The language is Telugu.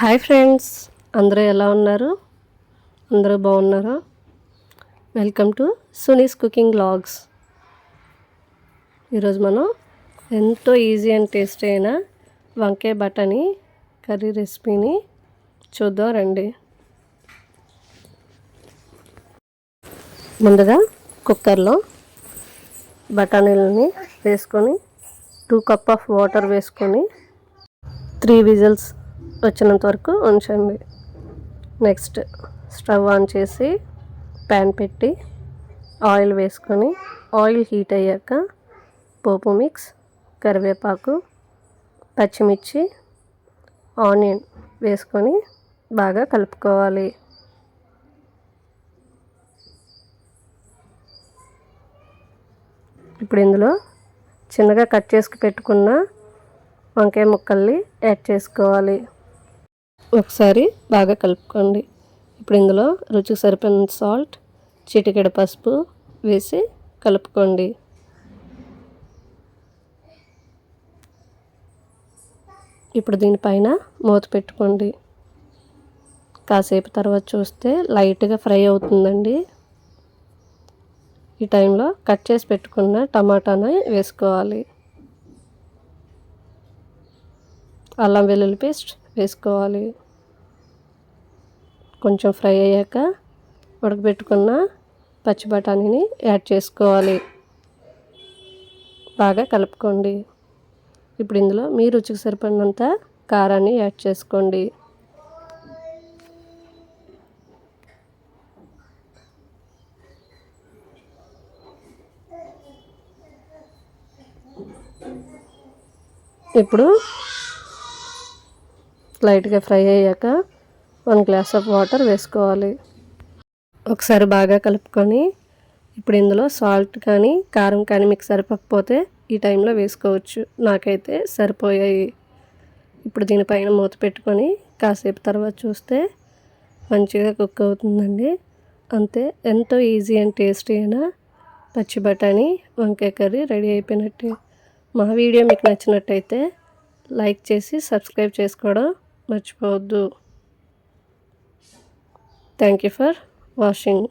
హాయ్ ఫ్రెండ్స్ అందరూ ఎలా ఉన్నారు? అందరూ బాగున్నారా? Welcome to Suni's cooking logs ఈరోజు మనం ఎంతో ఈజీ అండ్ టేస్టీ అయిన వంకాయ బటానీ కర్రీ రెసిపీని చూద్దాం రండి. ముందుగా కుక్కర్లో బఠానీలని వేసుకొని టూ కప్ ఆఫ్ వాటర్ వేసుకొని త్రీ విజిల్స్ వచ్చినంత వరకు ఉంచండి. నెక్స్ట్ స్టవ్ ఆన్ చేసి ప్యాన్ పెట్టి ఆయిల్ వేసుకొని ఆయిల్ హీట్ అయ్యాక పోపు మిక్స్ కరివేపాకు పచ్చిమిర్చి ఆనియన్ వేసుకొని బాగా కలుపుకోవాలి. ఇప్పుడు ఇందులో చిన్నగా కట్ చేసుకు పెట్టుకున్న వంకాయ ముక్కల్ని యాడ్ చేసుకోవాలి. ఒకసారి బాగా కలుపుకోండి. ఇప్పుడు ఇందులో రుచికి సరిపోయిన సాల్ట్ చిటికెడ పసుపు వేసి కలుపుకోండి. ఇప్పుడు దీనిపైన మూత పెట్టుకోండి. కాసేపు తర్వాత చూస్తే లైట్గా ఫ్రై అవుతుందండి. ఈ టైంలో కట్ చేసి పెట్టుకున్న టమాటాని వేసుకోవాలి. అల్లం వెల్లుల్లి పేస్ట్ వేసుకోవాలి. కొంచెం ఫ్రై అయ్యాక ఉడకబెట్టుకున్న పచ్చి బఠానీని యాడ్ చేసుకోవాలి. బాగా కలుపుకోండి. ఇప్పుడు ఇందులో మీ రుచికి సరిపడినంత కారాన్ని యాడ్ చేసుకోండి. ఇప్పుడు లైట్గా ఫ్రై అయ్యాక వన్ గ్లాస్ ఆఫ్ వాటర్ వేసుకోవాలి. ఒకసారి బాగా కలుపుకొని ఇప్పుడు ఇందులో సాల్ట్ కానీ కారం కానీ మీకు సరిపోకపోతే ఈ టైంలో వేసుకోవచ్చు. నాకైతే సరిపోయాయి. ఇప్పుడు దీనిపైన మూత పెట్టుకొని కాసేపు తర్వాత చూస్తే మంచిగా కుక్ అవుతుందండి. అంతే ఎంతో ఈజీ అండ్ టేస్టీ అయినా పచ్చి బఠానీ వంకాయ కర్రీ రెడీ అయిపోయినట్టే. మా వీడియో మీకు నచ్చినట్టయితే లైక్ చేసి సబ్స్క్రైబ్ చేసుకోవడం మర్చిపోవద్దు. Thank you for washing